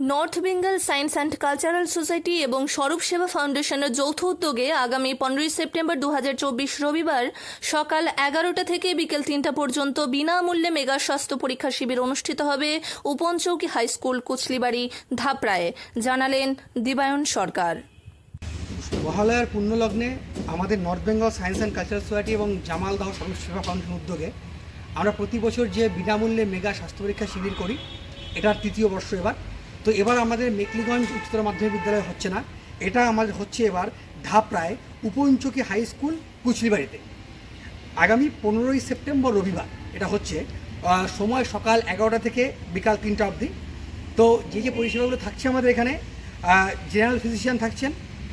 North Bengal science and cultural society এবং স্বরূপ সেবা ফাউন্ডেশনের যৌথ উদ্যোগে আগামী পনেরোই সেপ্টেম্বর দু হাজার চব্বিশ রবিবার সকাল এগারোটা থেকে বিকেল তিনটা পর্যন্ত বিনামূল্যে মেগা স্বাস্থ্য পরীক্ষা শিবির অনুষ্ঠিত হবে উপনচৌকি হাই স্কুল কুচলিবাড়ি ধাপড়ায়। জানালেন দিবায়ন সরকার। মহালয়ার পুণ্যলগ্নে আমাদের North Bengal science and cultural society এবং জামাল দাহ সমাজ সেবা ফাউন্ডেশন উদ্যোগে আমরা প্রতি বছর যে বিনামূল্যে মেগা স্বাস্থ্য পরীক্ষা শিবির করি, এটার তৃতীয় বর্ষ এবার। তো এবার আমাদের মেকলিগঞ্জ উচ্চতর মাধ্যমিক বিদ্যালয় হচ্ছে না। এটা আমাদের হচ্ছে এবার ধাপড়ায় উপঞ্চকি হাই স্কুল কুচলিবাড়িতে। আগামী পনেরোই সেপ্টেম্বর রবিবার এটা হচ্ছে সময় সকাল এগারোটা থেকে বিকাল তিনটা অবধি। তো যে যে পরিষেবাগুলো থাকছে আমাদের এখানে জেনারেল ফিজিশিয়ান থাকছেন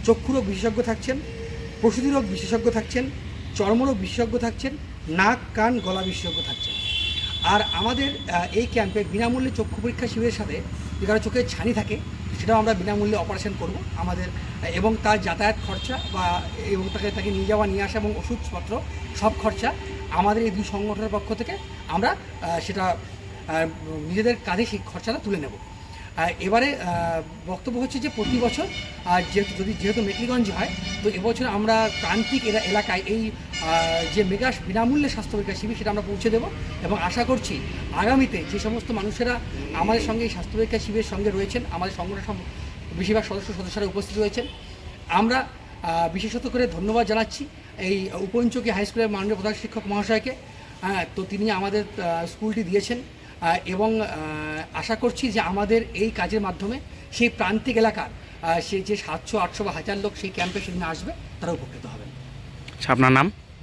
চক্ষুরোগ বিশেষজ্ঞ থাকছেন, প্রসূতি রোগ বিশেষজ্ঞ থাকছেন চর্মরোগ বিশেষজ্ঞ থাকছেন, নাক, কান, গলা বিশেষজ্ঞ থাকছেন। আর আমাদের এই ক্যাম্পে বিনামূল্যে চক্ষু পরীক্ষা শিবিরের সাথে যে কারও চোখে ছানি থাকে, সেটাও আমরা বিনামূল্যে অপারেশন করব। আমাদের, এবং তার যাতায়াত খরচা বা, এবং তাকে তাকে নিয়ে যাওয়া, নিয়ে আসা এবং ওষুধপত্র সব খরচা আমাদের এই দুই সংগঠনের পক্ষ থেকে আমরা সেটা নিজেদের কাঁধে সেই খরচাটা তুলে নেব। এবারে বক্তব্য হচ্ছে যে প্রতি বছর যেহেতু, যদি যেহেতু মেকলিগঞ্জ হয়, তো এবছর আমরা প্রান্তিক এলা- এলাকায় এই যে মেগা বিনামূল্যে স্বাস্থ্য পরীক্ষা শিবির সেটা আমরা পৌঁছে দেবো এবং আশা করছি আগামীতে যে সমস্ত মানুষেরা আমাদের সঙ্গে এই স্বাস্থ্য পরীক্ষা শিবিরের সঙ্গে রয়েছেন, আমাদের সংগঠন বেশিরভাগ সদস্য সদস্যরা উপস্থিত রয়েছেন, আমরা বিশেষত করে ধন্যবাদ জানাচ্ছি এই উপঞ্চকি হাই স্কুলের মাননীয় প্রধান শিক্ষক মহাশয়কে হ্যাঁ তো তিনি আমাদের স্কুলটি দিয়েছেন এবং আশা করছি যে আমাদের এই কাজের মাধ্যমে সেই প্রান্তিক এলাকার সেই যে সাতশো, আটশো বা হাজার লোক সেই ক্যাম্পে সেদিন আসবে, তারা উপকৃত হবেন। আচ্ছা আপনার নাম?